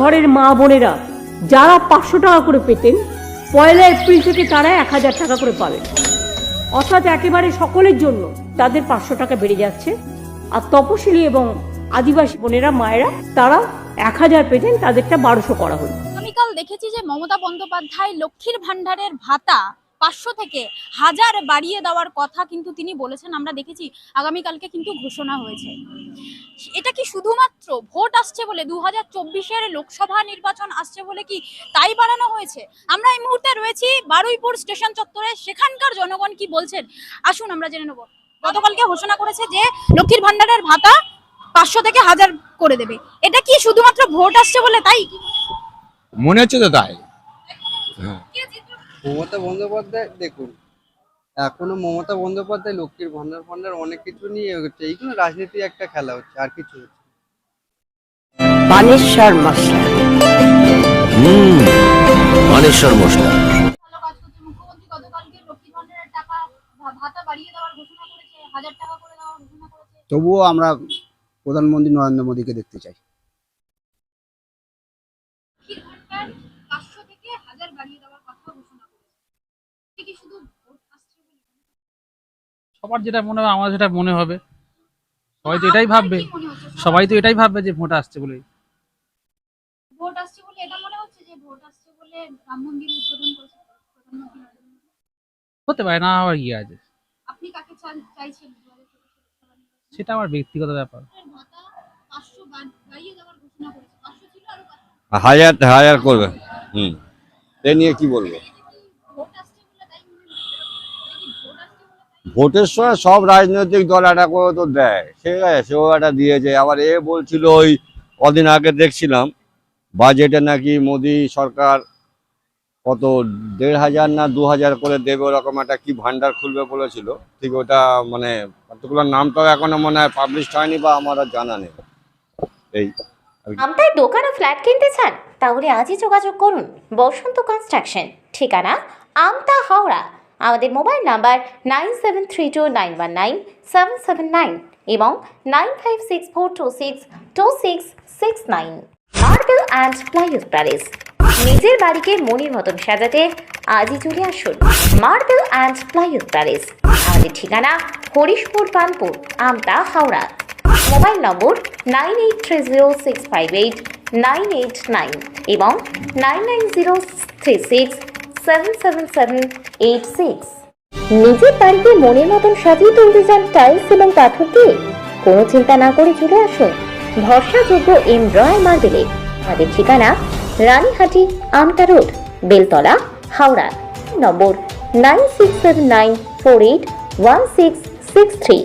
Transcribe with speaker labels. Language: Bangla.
Speaker 1: ঘরের মা বোনেরা, যারা পাঁচশো টাকা করে পেতেন, পয়লা এপ্রিল থেকে তারা এক হাজার টাকা করে পাবেন। অর্থাৎ একেবারে সকলের জন্য তাদের পাঁচশো টাকা বেড়ে যাচ্ছে। আর তপশিলি এবং আদিবাসী বোনেরা, মায়েরা, তারা এক হাজার পেতেন, তাদেরটা বারোশো করা হলো।
Speaker 2: আগামীকাল দেখেছি যে মমতা বন্দ্যোপাধ্যায় লক্ষ্মীর ভাণ্ডারের ভাতা পাঁচশো থেকে হাজার বাড়িয়ে দেওয়ার কথা কিন্তু তিনি বলেছেন। আমরা দেখেছি আগামীকালকে কিন্তু ঘোষণা হয়েছে। এটা কি শুধুমাত্র ভোট আসছে বলে দু হাজার লোকসভা নির্বাচন আসছে বলে কি তাই বাড়ানো হয়েছে? আমরা এই মুহূর্তে রয়েছি বারুইপুর স্টেশন চত্বরে। সেখানকার জনগণ কি বলছেন? আসুন আমরা জেনে নেব। গতকালকে ঘোষণা করেছে যে লক্ষ্মীর ভান্ডারের ভাতা পাঁচশো থেকে হাজার করে দেবে। এটা কি শুধুমাত্র ভোট আসছে বলে তাই?
Speaker 3: মনে হচ্ছে তো তাই। হ্যাঁ।
Speaker 4: মমতা বন্দ্যোপাধ্যায় দেখুন এখনও মমতা বন্দ্যোপাধ্যায় লক্ষ্মীর ভান্ডার ফান্ডার অনেক কিছু নিয়ে হচ্ছে এইগুলো রাজনীতি একটা খেলা হচ্ছে আর কিছু হচ্ছে
Speaker 5: বানেশ্বর মশলা।
Speaker 6: হুম মানেশ্বর মশলা।
Speaker 2: ভালো কাজ করছে মুখ্যমন্ত্রী গতকালকে লক্ষ্মী ভান্ডারের টাকা ভা- ভাতা বাড়িয়ে দেওয়ার ঘোষণা করেছে হাজার টাকা করে দেওয়ার ঘোষণা করেছে
Speaker 7: তবুও আমরা প্রধানমন্ত্রী নরেন্দ্র মোদীকে দেখতে চাই
Speaker 2: লক্ষ্মীর ভান্ডার পাঁচশো থেকে হাজার বাড়িয়ে দেওয়ার কথা ঘোষণা করেছে এটা কি শুধু ভোট আসছে বলে
Speaker 8: সবার যেটা মনে হবে আমার যেটা মনে হবে। সবাই তো এটাই ভাববে? সবাই তো এটাই ভাববে যে ভোট আসছে বলে
Speaker 2: ভোট আসছে বলে এটা মনে হচ্ছে যে ভোট আসছে বলে রাম মন্দির উদ্বোধন করেছে প্রধানমন্ত্রী নরেন্দ্র মোদী।
Speaker 8: হতে পারে না হওয়ার কি আছে।
Speaker 2: আপনি কাকে চাইছেন লোকসভা নির্বাচনে?
Speaker 8: সেটা আমার ব্যক্তিগত ব্যাপার।
Speaker 6: হাজার হাজার করবে। হুম। এ নিয়ে কি বলব
Speaker 2: ভোট আসছে বলে তাই মনে হচ্ছে এটা কি ভোট আসছে বলে তাই
Speaker 6: ভোটের সময় সব রাজনৈতিক দল একটা করে তো দেয়। ঠিক আছে, সেও একটা দিয়েছে। আবার এ বলছিল ওই কদিন আগে দেখছিলাম বাজেটে নাকি মোদি সরকার কত, দেড় হাজার না দু হাজার করে দেবে ওরকম একটা কি ভান্ডার খুলবে বলেছিল। ঠিক ওটা মানে পার্টিকুলার নামটাও এখনও মনে হয় পাবলিশ হয়নি বা আমার জানা নেই। এই
Speaker 9: আমতায় দোকান ও ফ্ল্যাট কিনতে চান? তাহলে আজই যোগাযোগ করুন। বসন্ত কনস্ট্রাকশন, ঠিকানা আমতা হাওড়া। আমাদের mobile number nine seven three two nine one nine seven seven nine এবং nine five six four two six two six six nine. Marble and plywood নিজের বাড়িকে মনের মতন সাজাতে আজই চলে আসুন। মার্বেল অ্যান্ড প্লাইউড প্যালেস আমাদের ঠিকানা Harishpur, Panpur, Amta, Howrah. Mobile number nine eight three zero six five eight nine eight nine এবং nine nine zero three six seven seven seven eight six নিজের বাড়িকে মনের মতন সাজিয়ে তুলতে চান টাইলস এবং পাথর দিয়ে, কোনো চিন্তা না করে চলে আসুন ভরসাযোগ্য এম রয় মার্বেলে আমাদের ঠিকানা Ranihati, Amta road, Beltala, Howrah, number nine six seven nine four eight one six six three